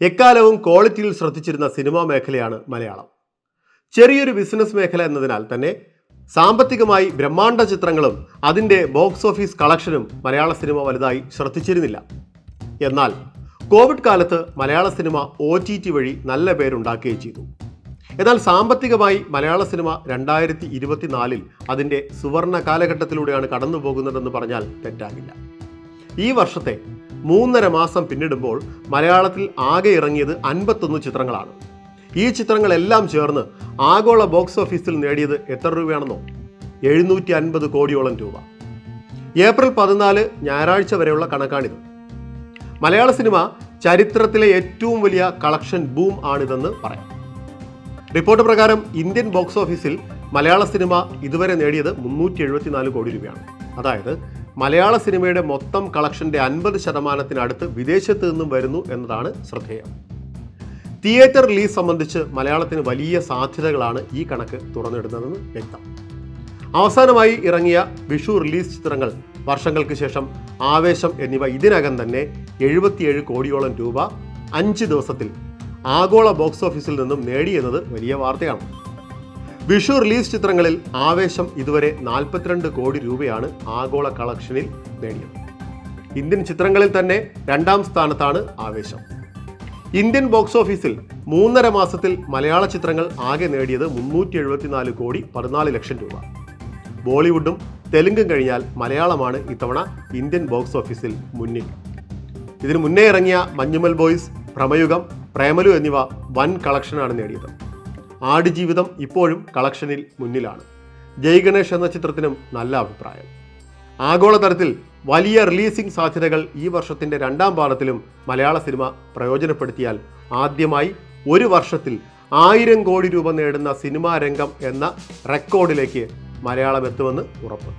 എക്കാലവും ക്വാളിറ്റിയിൽ ശ്രദ്ധിച്ചിരുന്ന സിനിമാ മേഖലയാണ് മലയാളം. ചെറിയൊരു ബിസിനസ് മേഖല എന്നതിനാൽ തന്നെ സാമ്പത്തികമായി ബ്രഹ്മാണ്ഡ ചിത്രങ്ങളും അതിന്റെ ബോക്സ് ഓഫീസ് കളക്ഷനും മലയാള സിനിമ വലുതായി ശ്രദ്ധിച്ചിരുന്നില്ല. എന്നാൽ കോവിഡ് കാലത്ത് മലയാള സിനിമ ഒ ടി ടി വഴി നല്ല പേരുണ്ടാക്കുകയും ചെയ്തു. എന്നാൽ സാമ്പത്തികമായി മലയാള സിനിമ രണ്ടായിരത്തി ഇരുപത്തിനാലിൽ അതിന്റെ സുവർണ കാലഘട്ടത്തിലൂടെയാണ് കടന്നു പോകുന്നതെന്ന് പറഞ്ഞാൽ തെറ്റാകില്ല. ഈ വർഷത്തെ മൂന്നര മാസം പിന്നിടുമ്പോൾ മലയാളത്തിൽ ആകെ ഇറങ്ങിയത് അൻപത്തൊന്ന് ചിത്രങ്ങളാണ്. ഈ ചിത്രങ്ങളെല്ലാം ചേർന്ന് ആഗോള ബോക്സ് ഓഫീസിൽ നേടിയത് എത്ര രൂപയാണെന്നോ? എഴുന്നൂറ്റി അൻപത് കോടിയോളം രൂപ. ഏപ്രിൽ പതിനാല് ഞായറാഴ്ച വരെയുള്ള കണക്കാണിത്. മലയാള സിനിമ ചരിത്രത്തിലെ ഏറ്റവും വലിയ കളക്ഷൻ ബൂം ആണിതെന്ന് പറയാം. റിപ്പോർട്ട് പ്രകാരം ഇന്ത്യൻ ബോക്സ് ഓഫീസിൽ മലയാള സിനിമ ഇതുവരെ നേടിയത് മുന്നൂറ്റി കോടി രൂപയാണ്. അതായത് മലയാള സിനിമയുടെ മൊത്തം കളക്ഷന്റെ അൻപത് ശതമാനത്തിനടുത്ത് വിദേശത്ത് നിന്നും വരുന്നു എന്നതാണ് ശ്രദ്ധേയം. തിയേറ്റർ റിലീസ് സംബന്ധിച്ച് മലയാളത്തിന് വലിയ സാധ്യതകളാണ് ഈ കണക്ക് തുറന്നിടുന്നതെന്ന് വ്യക്തം. അവസാനമായി ഇറങ്ങിയ വിഷു റിലീസ് ചിത്രങ്ങൾ വർഷങ്ങൾക്ക് ശേഷം ആവേശം എന്നിവ ഇതിനകം തന്നെ എഴുപത്തിയേഴ് കോടിയോളം രൂപ അഞ്ച് ദിവസത്തിൽ ആഗോള ബോക്സ് ഓഫീസിൽ നിന്നും നേടിയെന്നത് വലിയ വാർത്തയാണ്. വിഷു റിലീസ് ചിത്രങ്ങളിൽ ആവേശം ഇതുവരെ നാൽപ്പത്തിരണ്ട് കോടി രൂപയാണ് ആഗോള കളക്ഷനിൽ നേടിയത്. ഇന്ത്യൻ ചിത്രങ്ങളിൽ തന്നെ രണ്ടാം സ്ഥാനത്താണ് ആവേശം. ഇന്ത്യൻ ബോക്സ് ഓഫീസിൽ മൂന്നര മാസത്തിൽ മലയാള ചിത്രങ്ങൾ ആകെ നേടിയത് മുന്നൂറ്റി എഴുപത്തിനാല് കോടി പതിനാല് ലക്ഷം രൂപ. ബോളിവുഡും തെലുങ്കും കഴിഞ്ഞാൽ മലയാളമാണ് ഇത്തവണ ഇന്ത്യൻ ബോക്സ് ഓഫീസിൽ മുന്നിൽ. ഇതിനു മുന്നേ ഇറങ്ങിയ മഞ്ഞുമൽ ബോയ്സ് ഭ്രമയുഗം പ്രേമലു എന്നിവ വൻ കളക്ഷനാണ് നേടിയത്. ആടുജീവിതം ഇപ്പോഴും കളക്ഷനിൽ മുന്നിലാണ്. ജയ് ഗണേഷ് എന്ന ചിത്രത്തിനും നല്ല അഭിപ്രായം. ആഗോളതലത്തിൽ വലിയ റിലീസിംഗ് സാധ്യതകൾ ഈ വർഷത്തിന്റെ രണ്ടാം പാദത്തിലും മലയാള സിനിമ പ്രയോജനപ്പെടുത്തിയാൽ ആദ്യമായി ഒരു വർഷത്തിൽ ആയിരം കോടി രൂപ നേടുന്ന സിനിമാ രംഗം എന്ന റെക്കോർഡിലേക്ക് മലയാളം എത്തുമെന്ന് ഉറപ്പ്.